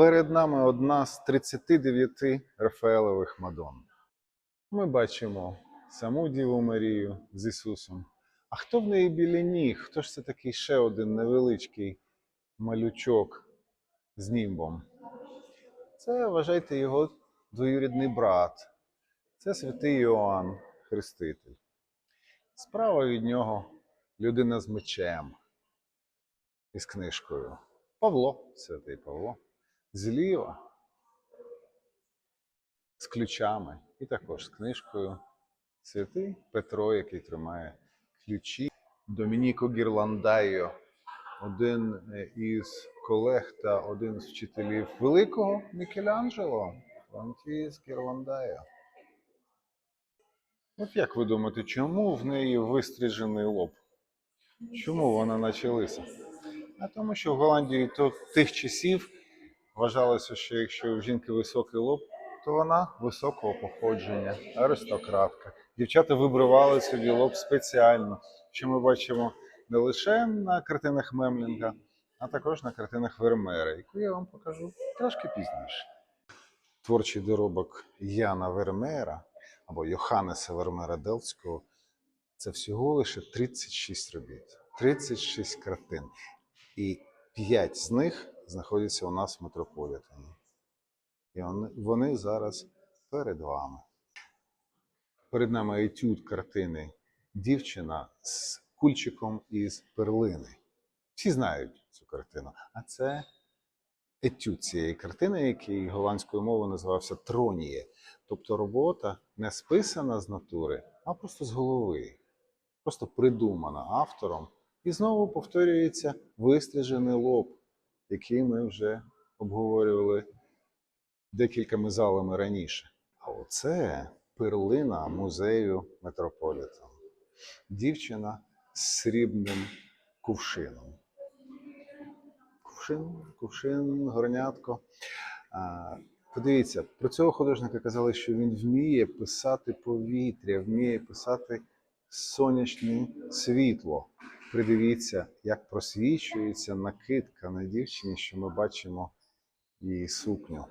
Перед нами одна з 39 Рафаелових Мадон. Ми бачимо саму Діву Марію з Ісусом. А хто в неї біля ніг? Хто ж це такий ще один невеличкий малючок з німбом? Це, вважайте, його двоюрідний брат. Це святий Йоанн Хреститель. Справа від нього людина з мечем і з книжкою. Павло, святий Павло. Зліва з ключами і також з книжкою. Святий Петро, який тримає ключі. Домініко Гірландайо, один із колег та один з вчителів великого Мікеланджело, Франтіс Гірландайо. От як ви думаєте, чому в неї вистрижений лоб? Чому вона наче лиса? А тому, що в Голландії то тих часів вважалося, що якщо у жінки високий лоб, то вона високого походження, аристократка. Дівчата вибривали собі лоб спеціально, що ми бачимо не лише на картинах Мемлінга, а також на картинах Вермеера, яку я вам покажу трошки пізніше. Творчий доробок Яна Вермеера або Йоханнеса Вермеера Делфського це всього лише 36 робіт, 36 картин. І 5 з них знаходяться у нас в метрополітені. І вони, зараз перед вами. Перед нами етюд картини Дівчина з кульчиком із перлини. Всі знають цю картину. А це етюд цієї картини, який голландською мовою називався Троніє. Тобто робота не списана з натури, а просто з голови. Просто придумана автором. І знову повторюється вистрижений лоб, який ми вже обговорювали декількома залами раніше. А оце перлина музею Метрополітен. Дівчина з срібним кувшином. Кувшин, кувшин, горнятко. Подивіться, про цього художника казали, що він вміє писати повітря, вміє писати сонячне світло. Придивіться, як просвічується накидка на дівчині, що ми бачимо її сукню.